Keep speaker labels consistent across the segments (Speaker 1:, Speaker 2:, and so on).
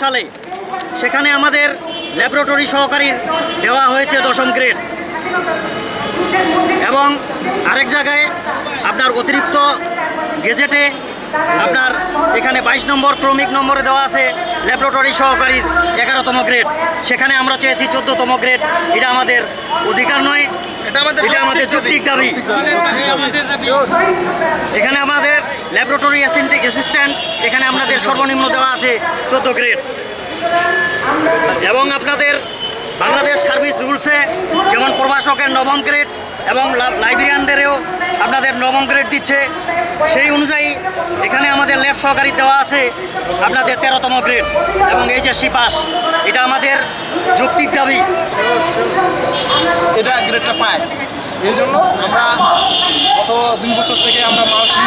Speaker 1: সালে সেখানে আমাদের ল্যাবরেটরি সহকারীর দেওয়া হয়েছে দশম গ্রেড। এবং আরেক জায়গায় আপনার অতিরিক্ত গেজেটে আপনার এখানে বাইশ নম্বর ক্রমিক নম্বরে দেওয়া আছে ল্যাবরেটরি সহকারীর এগারোতম গ্রেড। সেখানে আমরা চেয়েছি চোদ্দতম গ্রেড। এটা আমাদের অধিকার নয়।
Speaker 2: এটা আমাদের
Speaker 1: এটা আমাদের যৌক্তিক দাবি। এখানে আমাদের ল্যাবরেটরি অ্যাসিস্ট্যান্ট, এখানে আপনাদের সর্বনিম্ন দেওয়া আছে চোদ্দ গ্রেড। এবং আপনাদের বাংলাদেশ সার্ভিস রুলসে যেমন প্রভাষকের নবম গ্রেড এবং লাইব্রেরিয়ানদেরও আপনাদের নবম গ্রেড দিচ্ছে, সেই অনুযায়ী এখানে আমাদের ল্যাব সহকারী দেওয়া আছে আপনাদের তেরোতম গ্রেড এবং এইচএসসি পাস। এটা আমাদের যৌক্তিক দাবি।
Speaker 2: এটা গ্রেডটা পায়। এই জন্য আমরা গত দুই বছর থেকে আমরা মানসিক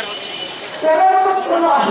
Speaker 2: দরকার হচ্ছে।